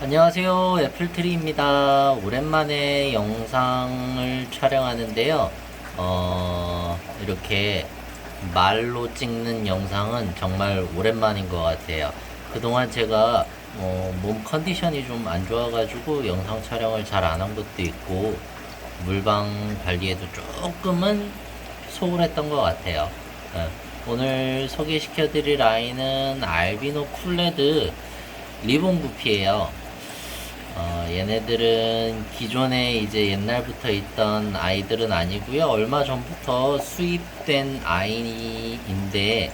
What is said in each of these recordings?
안녕하세요. 애플트리입니다. 오랜만에 영상을 촬영하는데요. 어, 이렇게 말로 찍는 영상은 정말 오랜만인 것 같아요. 그동안 제가 어, 몸 컨디션이 좀 안 좋아 가지고 영상 촬영을 잘 안 한 것도 있고 물방 관리에도 조금은 소홀했던 것 같아요. 어, 오늘 소개시켜 드릴 아이는 알비노 쿨레드 리본 구피예요. 어, 얘네들은 기존에 이제 옛날부터 있던 아이들은 아니고요. 얼마 전부터 수입된 아이인데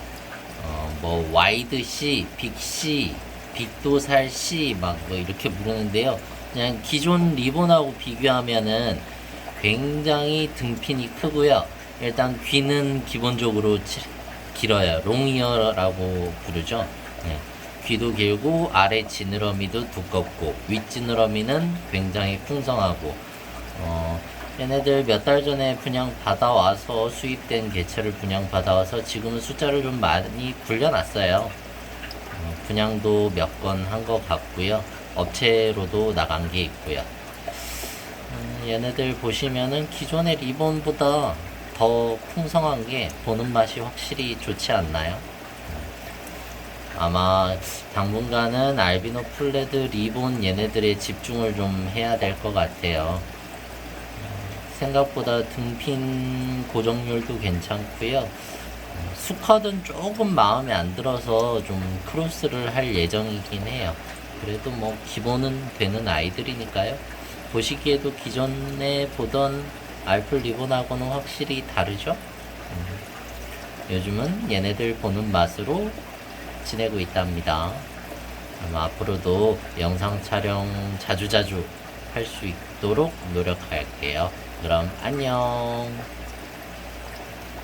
어, 뭐 와이드 C, 빅 C, 빅도살 C 막 뭐 이렇게 부르는데요. 그냥 기존 리본하고 비교하면은 굉장히 등핀이 크고요. 일단 귀는 기본적으로 치- 길어요. 롱이어라고 부르죠. 네. 귀도 길고 아래 지느러미도 두껍고 윗 지느러미는 굉장히 풍성하고 어, 얘네들 몇 달 전에 분양 받아와서 수입된 개체를 분양 받아와서 지금은 숫자를 좀 많이 불려놨어요. 어, 분양도 몇 건 한 것 같고요. 업체로도 나간 게 있고요. 음, 얘네들 보시면은 기존의 리본보다 더 풍성한 게 보는 맛이 확실히 좋지 않나요? 아마 당분간은 알비노 플레드 리본 얘네들에 집중을 좀 해야 될 것 같아요. 어, 생각보다 등핀 고정률도 괜찮고요. 어, 수컷은 조금 마음에 안 들어서 좀 크로스를 할 예정이긴 해요. 그래도 뭐 기본은 되는 아이들이니까요. 보시기에도 기존에 보던 알플 리본하고는 확실히 다르죠? 음, 요즘은 얘네들 보는 맛으로 지내고 있답니다. 아마 앞으로도 영상 촬영 자주자주 할 수 있도록 노력할게요. 그럼 안녕.